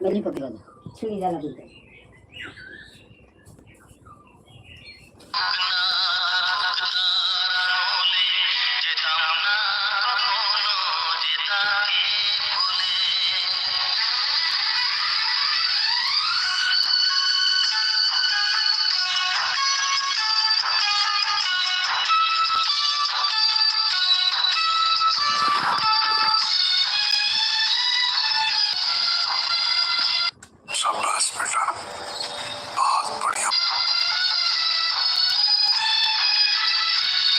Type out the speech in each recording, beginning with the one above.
মেলি পকে গেল ছুরি জ্বালা দিতে।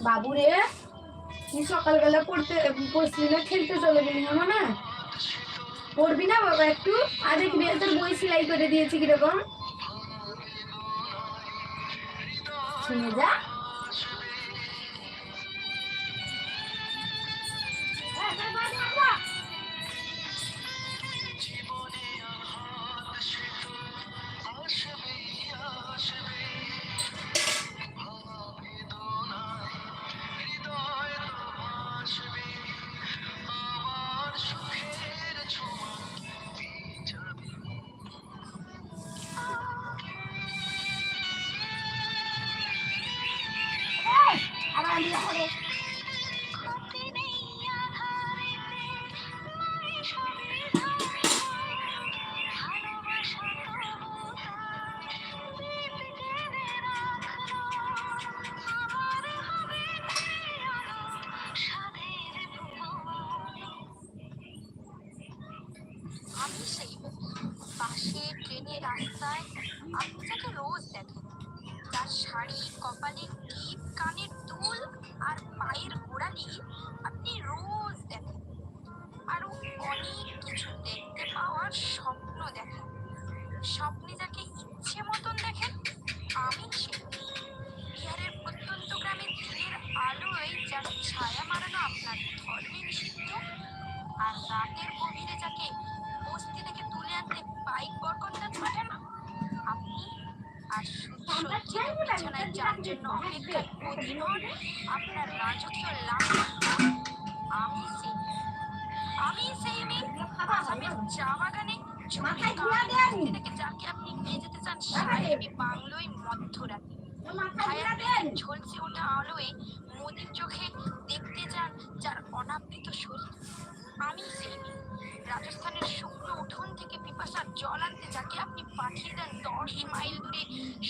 বাবুরে তুই সকালবেলা পড়তে পড়ছিলি না, খেলতে চলে গেলি না না পড়বি না বাবা একটু? আর দেখবি তোর বই সেলাই করে দিয়েছি কীরকম? শুনে যা। উঠোন থেকে পিপাসার জল আনতে যাকে আপনি পাঠিয়ে দেন দশ মাইল দূরে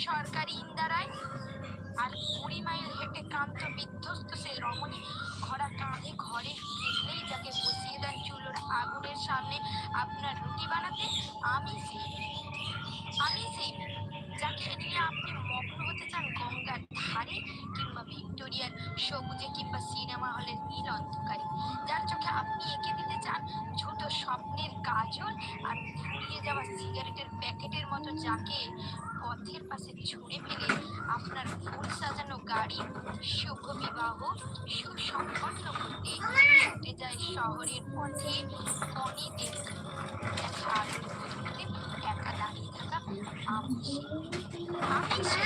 সরকারি ইন্দারায় আর কুড়ি মাইল হেঁটে কান্ত বিধ্বস্ত সেই রমণী ঘোড়া কাঁধে ঘরে ফিরলেই যাকে বসিয়ে দেন চুলোর আগুনের সামনে আপনার রুটি বানাতে, আমি সেই। আমি সেই যাকে নিয়ে আপনি মগ্ন হতে চান গঙ্গার ধারে কিংবা ভিক্টোরিয়ার সবুজে কিংবা সিনেমা হলের নীল অন্ধকারে। যার চোখে আপনি এঁকে দিতে চান ছোট স্বপ্নের কাজল আর ফুরিয়ে যাওয়া সিগারেটের প্যাকেটের মতো যাকে পথের পাশে ছুঁড়ে ফেলে আপনার ফুল সাজানো গাড়ি শুভ বিবাহ সুসম্পন্ন করতে ছুটে যায় শহরের পথে। মনে দেখা আলোর গতিতে একা দাঁড়িয়ে থাকা আমি। আমি সে।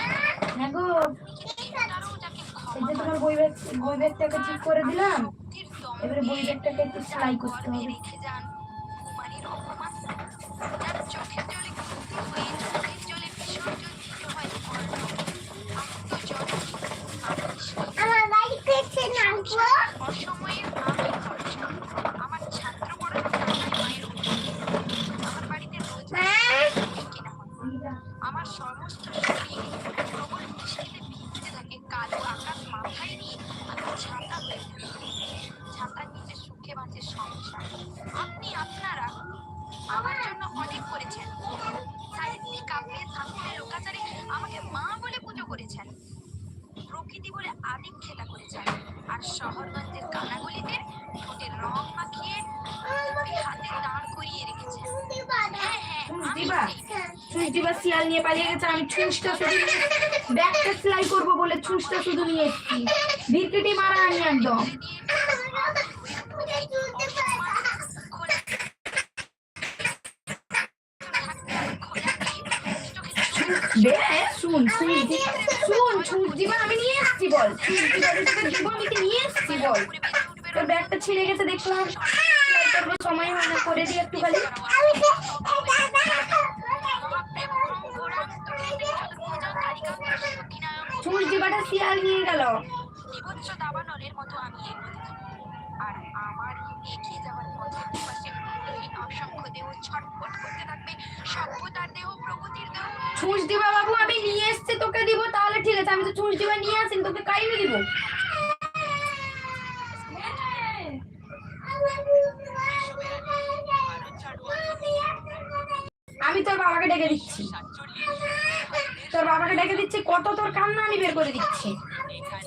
হ্যাঁ গো আপনি কি দেবতারও যাকে এই ক্ষমা যে তোমার বই ব্যাগ বই ব্যাগটাকে ঠিক করে দিলাম। এবারে বই ব্যাগটাকে একটু সেলাই করতে হবে। দিবা? শিয়াল নিয়ে পালিয়ে গেছে, আমি ছুঁচটা শুধু ব্যাগটা সেলাই করব বলে ছুঁচটা শুধু নিয়ে এসেছি। ভিড়কিটি মারা আমি একদম। আমি নিয়ে এসেছি বল। আমি নিয়ে এসেছি বল? ব্যাগটা ছিঁড়ে গেছে, দেখলাম। সময় হয় না, করে দিই একটু খালি ছুঁচ দিবাটা শিয়াল নিয়ে গেল। দাবানলের মতো আমি এগোতে থাকি আর আমার এগিয়ে যাওয়ার পথের অসংখ্য দেহ ছটফট করতে থাকবে। সভ্যতার দেহ প্রগতির দেহ। ছুঁচ দিবা বাবু আমি নিয়ে এসেছি তোকে দিব তাহলে ঠিক আছে। আমি তো ছুঁচ দিবা নিয়ে আসিনি তোকে কাইমে দিব। কত তোর কান্না আমি বের করে দিচ্ছি।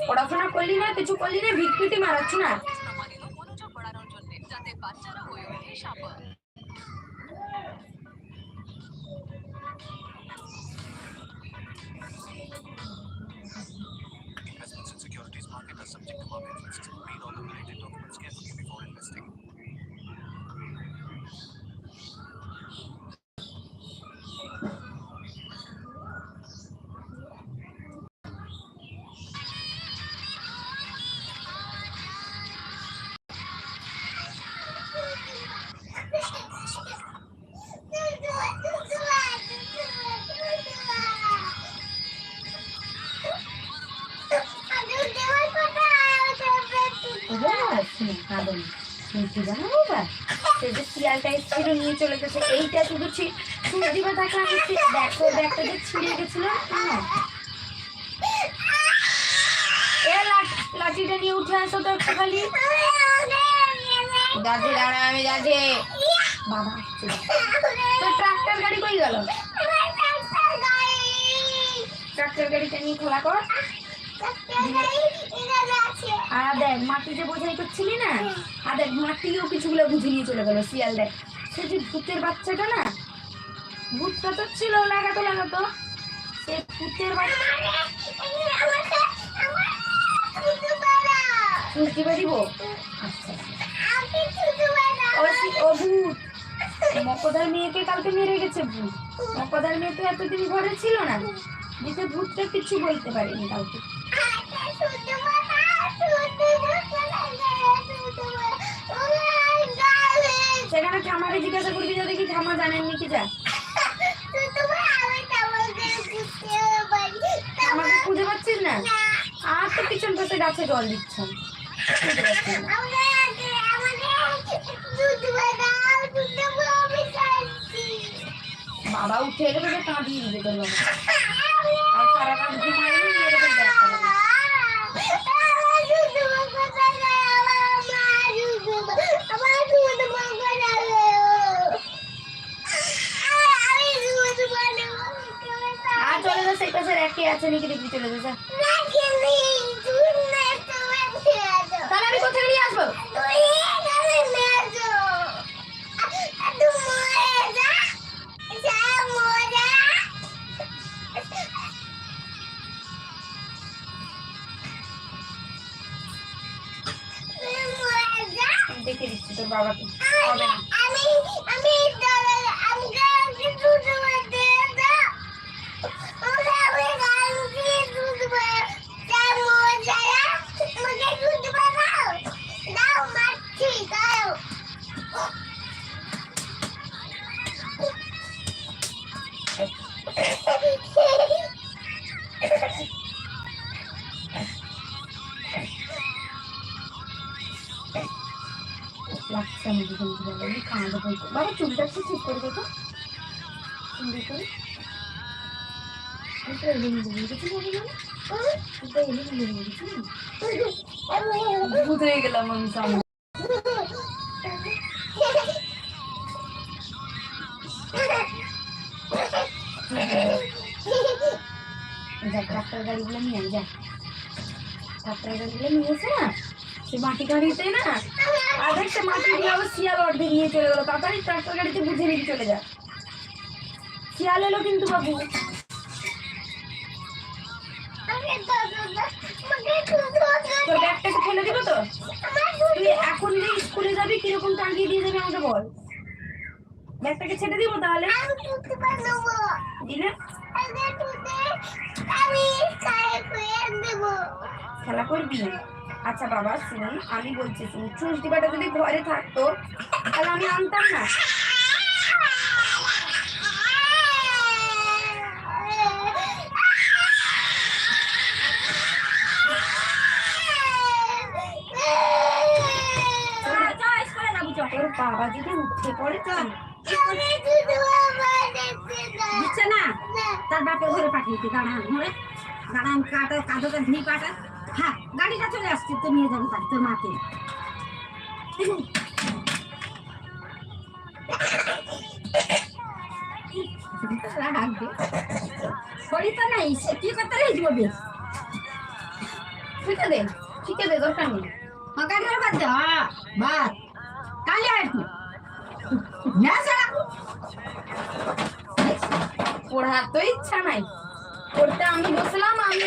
পড়াশোনা করলি না, কিছু করলি না ভিটপিটি মারাচ্ছি না। না। জানো বাবা? সে যে শিয়ালটা এসেছিল নিয়ে চলে গেছে। এইটা শুধু দেখো ব্যাগটা যে ছিঁড়ে গেছিল। লাঠিটা নিয়ে উঠে আসো তো একটু খালি যাচ্ছি দাঁড়া আমি বাবা তো ট্রাক্টর গাড়ি কই গেল? ট্রাক্টর গাড়িটা নিয়ে খোলা কর আর দেখ, মাটি যে বোঝাই করছিলি না? আর দেখ, মাটিও কিছুগুলো বুঝে নিয়ে চলে গেলো, শিয়াল দেখ। সে যে ভূতের বাচ্চাটা না, ভূতটা তো ছিল লাগাতো লাগাতো সে ভূতের বাচ্চা বুঝতে পারিব আচ্ছা। ও ভূত। মকদার মেয়েকে কালকে মেরে গেছে ভূত। মকদার মেয়ে তো এতদিন ঘরে ছিল না। দিতে ভূতটা কিছু বলতে পারেনি কাউকে। সেখানে ঠামারে জিজ্ঞাসা করবি যা দেখি ঠামা জানেননি কি যা। আমাকে খুঁজে পাচ্ছিস না? আর তো পিছন পাশে গাছে জল না। বাবা উঠে তোকে কাঁদিয়ে দিবে তোর আর সারা রাত আছে নাকি দেখবি চলে যা। লাগছে আমি দুজন দুজন আমি কাঁদো বলতে বাবা চুলটা একটু ঠিক করে দেখো সুন্দর করে আমি তো এলিমি বলে গেছি বাবা জানো আমি তো যা ট্রাক্টর গাড়িগুলো নিয়ে এসে না, সে মাটি গাড়িতে না আধেক সে মাটি দিয়ে আবার শিয়াল অর্ধেক নিয়ে চলে গেলো। তাড়াতাড়ি ট্রাক্টর গাড়িতে বুঝে নিয়ে চলে যা। শিয়াল এলো কিন্তু বাবু। তোর ব্যাগটাকে ফেলে দিব তো? তুই এখন যে স্কুলে যাবি, কীরকম টাঙ্গিয়ে দিয়ে যাবি আমাকে বল। ব্যাগটাকে ছেড়ে দিব তাহলে দিলে খেলা করবি আচ্ছা বাবা শুন আমি বলছি শুন চুষ ডিবাটা যদি ঘরে থাকতো তাহলে আমি আনতাম না বাবা যদি উঠে পড়ে তো দিচ্ছে না? তার বাপের ঘরে পাঠিয়েছে দাঁড়ান ঘরে দাঁড়ান কাটো কাঁধটা ধুই পাটা। হ্যাঁ গাড়িটা চলে আসছে তো নিয়ে যাব তার তোর মাকে। শরীর তো নাই, সে কি করতে ঠিক আছে ঠিক আছে হ্যাঁ না সারা পড়ার তো ইচ্ছা নাই। পড়তে আমি বসলাম আমি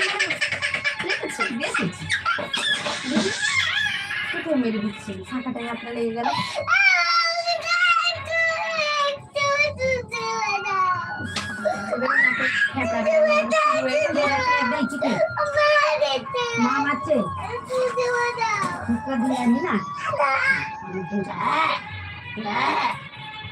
কোথাও মেরে দিচ্ছি? শাঁখাটাই আপনার লেগে গেল। ওদের মতো খেপা দেওয়া শুরু হয়ে গেল। মা মারছে ফুচকা দিয়ে আনি না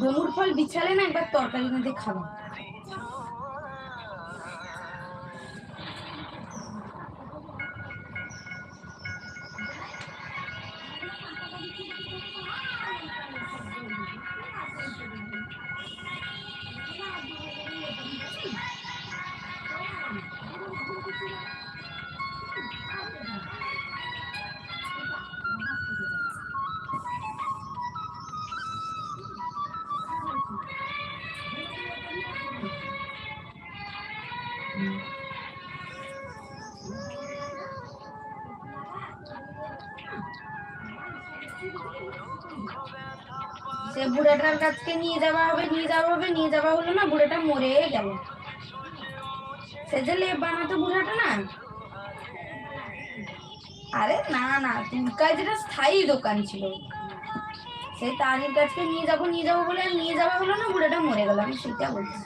ডমুর ফল বিছালে না একবার তরকারি মধ্যে খাব। সে বুড়াটার কাছকে নিয়ে যাওয়া হবে, নিয়ে যাওয়া হবে, নিয়ে যাওয়া হলো না, বুড়াটা মরে গেল। সে যে লেপ বানাতো বুড়াটা না। আরে না না তুলকায় যেটা স্থায়ী দোকান ছিল সেই তারির কাছকে নিয়ে যাব নিয়ে যাব বলে নিয়ে যাওয়া হলো না, বুড়াটা মরে গেল, আমি সেটা বলছি।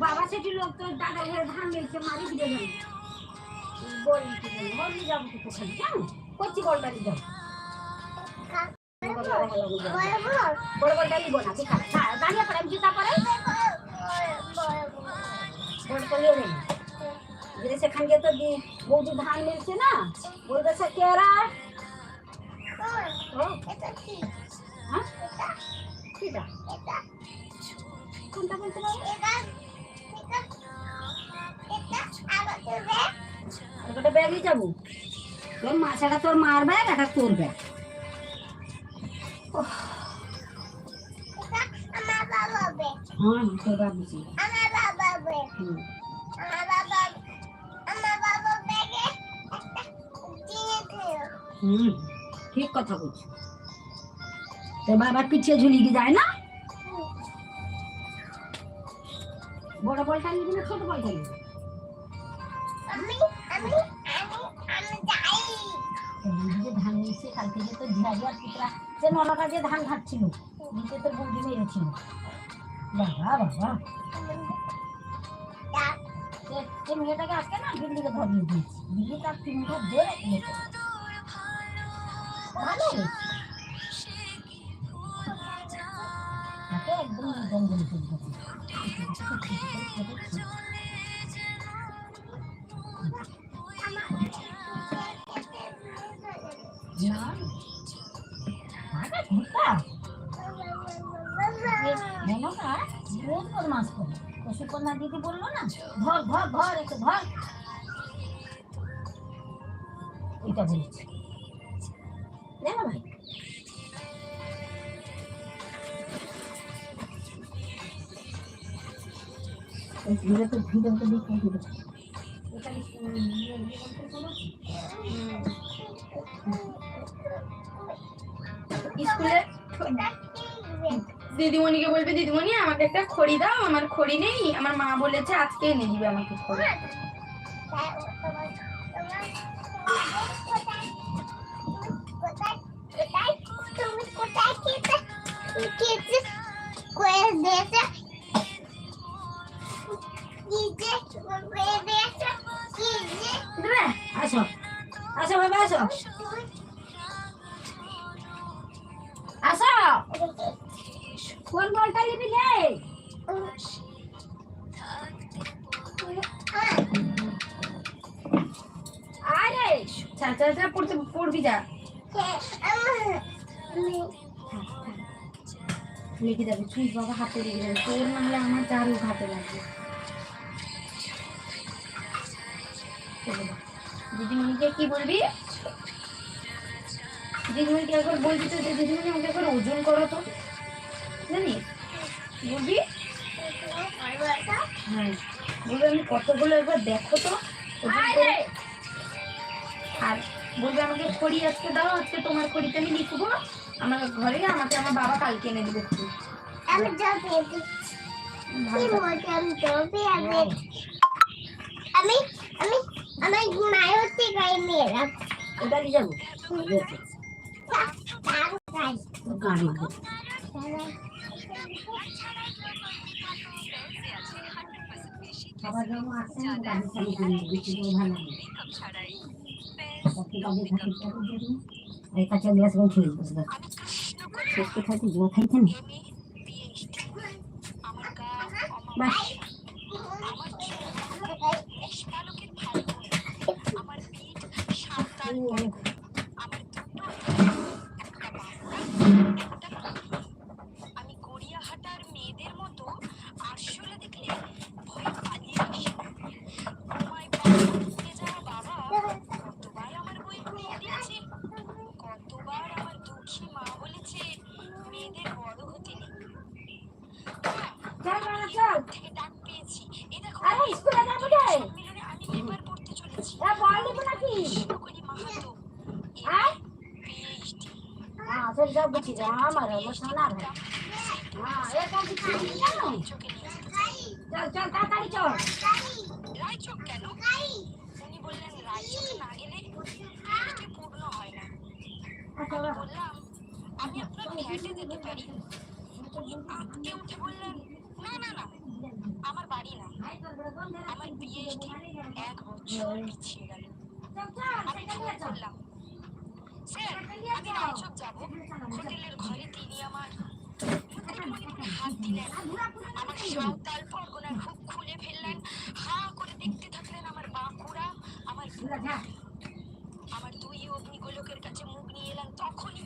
বাবা সেটি লোক তোর দাদা ঘরে ধান মেলছে মারি দিয়ে যাবে বলি কি বলি বলি যাব কোথায় কেমন করছি বড় বলটা যাব। তোর মাছাটা তোর মার ব্যাগ তোর ব্যাগ হ্যাঁ তোর ব্যাগ আমার বাবা আমার বাবা আমার বাবা ব্যাগে হুম ঠিক কথা বলছি। তোর বাবার পিছিয়ে ঝুলিয়ে যায় না? বড় বলটা নিবি না ছোট বলটা নিবি আমি আমি আমি আমি যাই। বৌদি ধান নিয়েছে কালকে যে তোর ঝিয়ারি আর পুতরা যে নলাটা যে ধান ঘাটছিল নিচে তোর বৌদি মেরেছিল। বাবা বাবা। সে মেয়েটাকে আজকে না বিল্ডিকে ধরিয়ে দিয়েছি। বিল্লি তার তিন ঘর ধরে ভালো? পশুকন্যা দিদি বলল না ধর ধর ধর একটু ধর এটা বলেছি ইয়ে দিদিমণিকে বলবে দিদিমণি আমাকে একটা খড়ি দাও আমার খড়ি নেই আমার মা বলেছে আজকে এনে দিবে আমাকে খড়ি তুমি কোথায় খেতে আসো আসো কোন বলটা নিবি রে আরে চা চা চা পড়তে পড়বি যা লেগে যাবে তুই বাবা হাতে লেগে যাবে তোর না হলে আমার চারু হাতে লাগবে দিদিমণিকে কি বলবি? দিদিমণিকে একবার বলবি তো? যে দিদিমণি আমাকে একবার ওজন করো তো জানিস? বলবি? হ্যাঁ। বলবি আমি কতগুলো একবার দেখো তো? ওজন করে। আর বলবে আমাকে খড়ি আজকে দাও আজকে তোমার খড়িতে আমি লিখব। আমার ঘরে আমাকে আমার বাবা কালকে এনে দেবে আমি যাব আমি আমি আমি আমি আমার মায়ুতি গাই মেয়েরা গাড়ি যাব যাব? খাবার দাবার আছে না গাড়ি চালিয়ে চালিয়ে বেশি ভালো লাগে এই থাকি খাইছেন বাস আমার পিঠ সাঁওতাল না না না আমার বাড়ি না আমার পিএইচডি এক বছর পিছিয়ে গেল আমি স্যার রায়চক যাব হোটেলের ঘরে তিনি আমার হাত দিলেন সাঁওতাল পরগনার খুলে ফেললেন হা করে দেখতে থাকলেন আমার বাঁকুড়া আমার। আমার দুই কাছে মুখ নিয়ে তখনই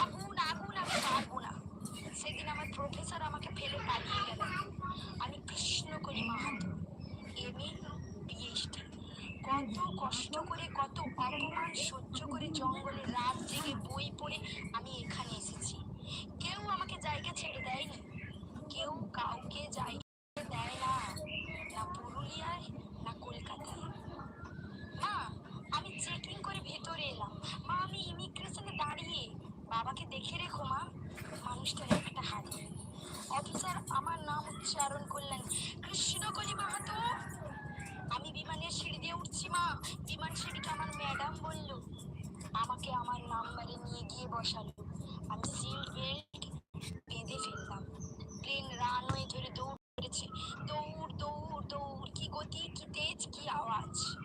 আগুন আগুন আমি না সেদিন আমার প্রফেসর আমাকে ফেলে পালিয়ে গেলেন আমি কৃষ্ণকলি মাহাতো পিএইচডি কত কষ্ট করে কত অপমান সহ্য করে জঙ্গলে রাত জেগে বই পড়ে আমি এখানে এসেছি আমাকে জায়গা ছেড়ে দেয়নি। কেউ কাউকে জায়গা দেয় না। না পুরুলিয়ায় না কলকাতায় মা, আমি চেকিং করে ভেতরে এলাম। মা, আমি ইমিগ্রেশনে দাঁড়িয়ে। বাবাকে দেখে রেখো, মা। মানুষটার একটা হাত। অফিসার আমার নাম উচ্চারণ করলেন কৃষ্ণকলি মাহাতো। আমি বিমানের সিঁড়ি দিয়ে উঠছি, মা। বিমান সিঁড়িকে আমার ম্যাডাম বলল। আমাকে আমার নাম্বারে নিয়ে গিয়ে বসালো। আমি সিট বেল্ট কি আওয়াজ।